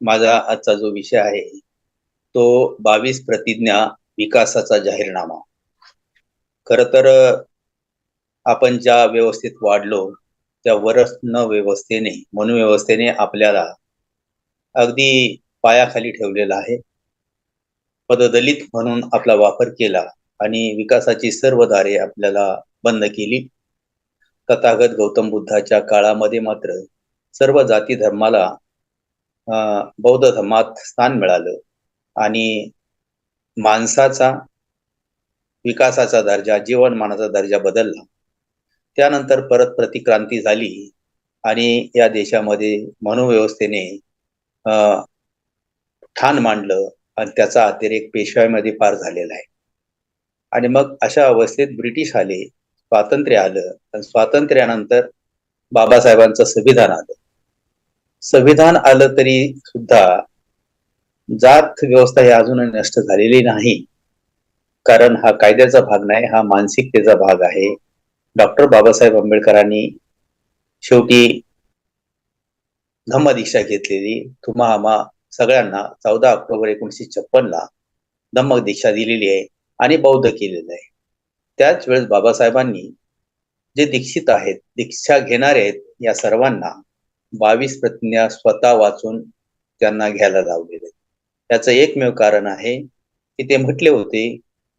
माझा आजचा जो विषय आहे तो बावीस प्रतिज्ञा विकासाचा जाहीरनामा. खर तर आपण ज्या व्यवस्थेत वाढलो त्या वरन व्यवस्थेने मनुव्यवस्थेने आपल्याला अगदी पायाखाली ठेवलेला आहे. पददलित म्हणून आपला वापर केला. आणि विकासाची सर्व दारे आपल्याला बंद केली. तथागत गौतम बुद्धाच्या काळामध्ये मात्र सर्व जाती धर्माला बौद्ध धर्मात स्थान मिळालं आणि माणसाचा विकासाचा दर्जा जीवनमानाचा दर्जा बदलला. त्यानंतर परत प्रतिक्रांती झाली आणि या देशामध्ये मनोव्यवस्थेने ठाण मांडलं आणि त्याचा अतिरेक पेशव्यामध्ये फार झालेला आहे. आणि मग अशा अवस्थेत ब्रिटिश आले स्वातंत्र्य आलं आणि स्वातंत्र्यानंतर बाबासाहेबांचं संविधान आलं. संविधान आलं तरी सुद्धा जात व्यवस्था ही अजूनही नष्ट झालेली नाही. कारण हा कायद्याचा भाग नाही हा मानसिकतेचा भाग आहे. डॉक्टर बाबासाहेब आंबेडकरांनी शेवटी धम्मदीक्षा घेतलेली तुम्हा आम्हा सगळ्यांना चौदा ऑक्टोबर एकोणीशे छप्पनला धम्म दीक्षा दिलेली आहे. आणि बौद्ध केलेलं आहे. त्याच वेळेस बाबासाहेबांनी जे दीक्षित आहेत दीक्षा घेणारे आहेत या सर्वांना बावीस प्रतिज्ञा स्वतः वाचून त्यांना घ्यायला लावलेले त्याचं एकमेव कारण आहे की ते म्हटले होते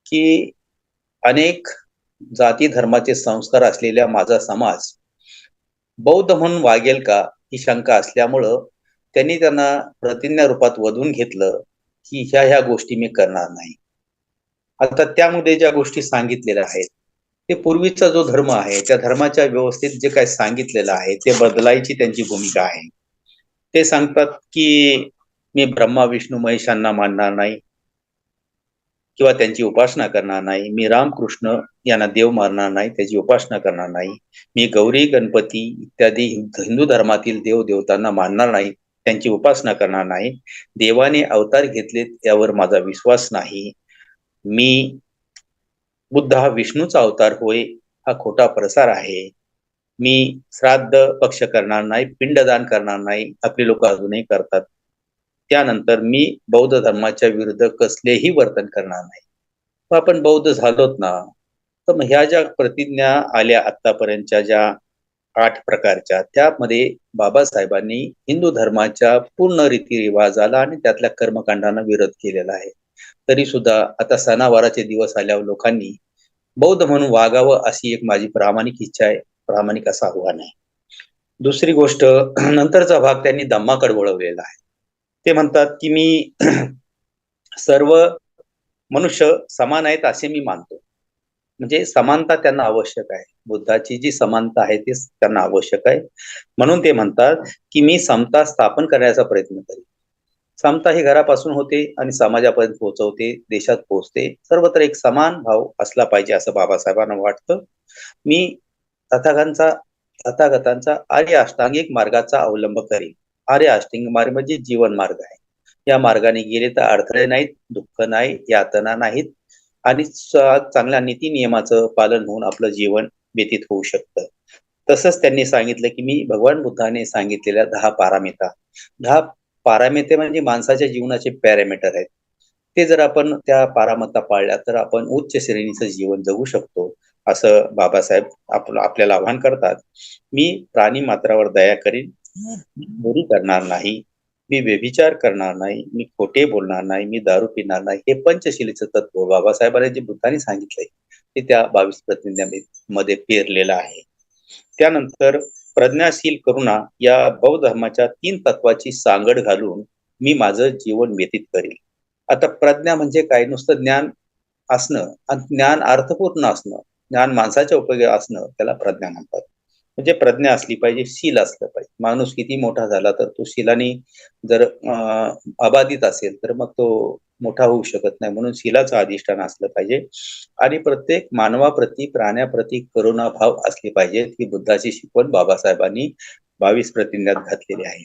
की अनेक जाती धर्माचे संस्कार असलेल्या माझा समाज बौद्ध म्हणून वागेल का ही शंका असल्यामुळं त्यांनी त्यांना प्रतिज्ञा रूपात वधून घेतलं की ह्या ह्या गोष्टी मी करणार नाही. आता त्यामध्ये ज्या गोष्टी सांगितलेल्या आहेत ते पूर्वीचा जो धर्म आहे त्या धर्माच्या व्यवस्थेत जे काही सांगितलेलं आहे ते बदलायची त्यांची भूमिका आहे. ते सांगतात की मी ब्रह्मा विष्णू महेशांना मानणार नाही किंवा त्यांची उपासना करणार नाही. मी रामकृष्ण यांना देव मारणार नाही त्याची उपासना करणार नाही. मी गौरी गणपती इत्यादी हिंदू धर्मातील देव देवतांना मानणार नाही त्यांची उपासना करणार नाही. देवाने अवतार घेतलेत यावर माझा विश्वास नाही. मी बुद्ध हा विष्णूचा अवतार होय हा खोटा प्रसार आहे. मी श्राद्ध पक्ष करणार नाही पिंडदान करणार नाही आपली लोक अजूनही करतात. त्यानंतर मी बौद्ध धर्माच्या विरुद्ध कसलेही वर्तन करणार नाही. आपण बौद्ध झालोत ना तर मग ह्या ज्या प्रतिज्ञा आल्या आतापर्यंतच्या ज्या आठ प्रकारच्या त्यामध्ये बाबासाहेबांनी हिंदू धर्माच्या पूर्ण रीतिरिवाजाला आणि त्यातल्या कर्मकांडांना विरोध केलेला आहे. तरी सुद्धा आता सणावाराचे दिवस आल्यावर लोकांनी बौद्ध म्हणून वागावं अशी एक माझी प्रामाणिक इच्छा आहे. प्रामाणिक असा आव्हान आहे. दुसरी गोष्ट नंतरचा भाग त्यांनी धम्माकडे वळवलेला आहे. ते म्हणतात की मी सर्व मनुष्य समान आहेत असे मी मानतो. म्हणजे समानता त्यांना आवश्यक आहे. बुद्धाची जी समानता आहे ती त्यांना आवश्यक आहे. म्हणून ते म्हणतात की मी समता स्थापन करण्याचा प्रयत्न करेन. समता ही घरापासून होते आणि समाजापर्यंत पोहोचवते देशात पोहोचते. सर्वत्र एक समान भाव असला पाहिजे असं बाबासाहेबांना वाटतं. मी तथागांचा तथागतांचा आर्य अष्टांगिक मार्गाचा अवलंब करेन. आर्य अष्टांगिक मार्ग म्हणजे जीवन मार्ग आहे. या मार्गाने गेले तर अडथळे नाहीत दुःख नाही यातना नाहीत आणि चांगल्या नीती नियमाचं पालन होऊन आपलं जीवन व्यतीत होऊ शकतं. तसंच त्यांनी सांगितलं की मी भगवान बुद्धाने सांगितलेल्या दहा पारामिता. दहा पारामिते म्हणजे माणसाच्या जीवनाचे पॅरामीटर आहेत. ते जर आपण त्या पारामत्ता पाळल्या तर आपण उच्च श्रेणीचं जीवन जगू शकतो असं बाबासाहेब आपलं आपल्याला आव्हान करतात. मी प्राणी मात्रावर दया करीन चोरी करणार नाही मी व्यभिचार करणार नाही मी खोटे बोलणार नाही मी दारू पिणार नाही हे पंचशिलेचं तत्व बाबासाहेबांनी जे बुद्धाने सांगितलंय ते त्या बावीस प्रतिज्ञामध्ये पेरलेलं आहे. त्यानंतर प्रज्ञाशील करुणा या बौद्ध धर्माच्या तीन तत्वाची सांगड घालून मी माझं जीवन व्यतीत करेल आता प्रज्ञा म्हणजे काय? नुसतं ज्ञान असणं आणि ज्ञान अर्थपूर्ण असणं ज्ञान माणसाच्या उपयोगी असणं त्याला प्रज्ञा म्हणतात. म्हणजे प्रज्ञा असली पाहिजे शील असलं पाहिजे. माणूस किती मोठा झाला तर तो शिलानी जर अबाधित असेल तर मग तो मोठा होऊ शकत नाही. म्हणून शिलाचं अधिष्ठान असलं पाहिजे. आणि प्रत्येक मानवाप्रती प्राण्याप्रती करुणा भाव असले पाहिजे ही बुद्धाची शिकवण बाबासाहेबांनी बावीस प्रतिज्ञात घातलेली आहे.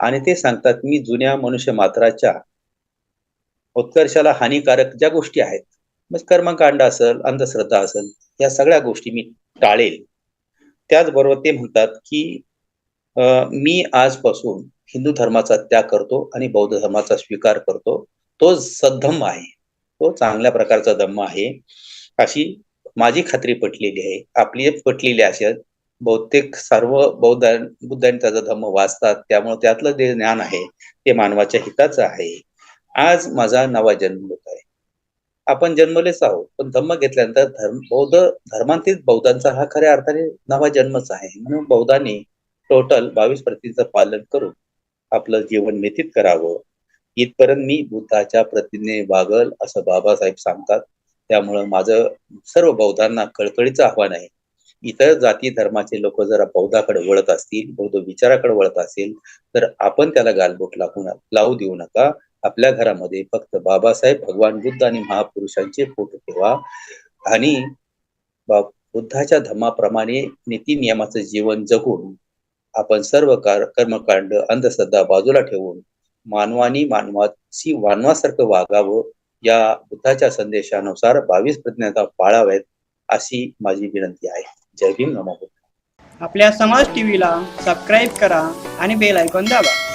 आणि ते सांगतात मी जुन्या मनुष्य मात्राच्या उत्कर्षाला हानिकारक ज्या गोष्टी आहेत मग कर्मकांड असेल अंधश्रद्धा असेल या सगळ्या गोष्टी मी टाळेल. त्याचबरोबर ते म्हणतात की अं, मी आजपासून हिंदू धर्माचा त्याग करतो आणि बौद्ध धर्माचा स्वीकार करतो. तो सद्धम्म आहे. तो चांगल्या प्रकारचा धम्म आहे. अशी माझी खात्री पटलेली आहे. आपली पटलेली असेल बहुतेक सर्व बौद्ध बुद्धांनी त्याचा धम्म वाचतात. त्यामुळे त्यातलं जे ज्ञान आहे ते मानवाच्या हिताचं आहे. आज माझा नवा जन्म होत आहे. आपण जन्मलेच आहोत. पण धम्म घेतल्यानंतर धर्म बौद्ध धर्मांतीत बौद्धांचा हा खऱ्या अर्थाने नवा जन्मच आहे. म्हणून बौद्धांनी टोटल बावीस प्रतींचं पालन करून आपलं जीवन व्यतीत करावं. इथपर्यंत मी बुद्धाच्या प्रतिने वागल असं बाबासाहेब सांगतात. त्यामुळं माझं सर्व बौद्धांना कळकळीचं आव्हान आहे. इतर जाती धर्माचे लोक जर बौद्धाकडे वळत असतील बौद्ध विचाराकडे वळत असतील तर आपण त्याला गालबोट लागू लावू देऊ नका. आपल्या घरामध्ये फक्त बाबासाहेब भगवान बुद्ध आणि महापुरुषांचे फोटो ठेवा. आणि बुद्धाच्या धर्माप्रमाणे नीती नियमाचं जीवन जगून आपण सर्व कार कर्मकांड अंधश्रद्धा बाजूला ठेवून मानवानी मानवाची मानवासारखं वागावं या बुद्धाच्या संदेशानुसार बावीस प्रज्ञाता पाळाव्यात अशी माझी विनंती आहे. जय भीम. नमो आपल्या समाज टीव्हीला सबस्क्राईब करा आणि बेल ऐकून दाबा.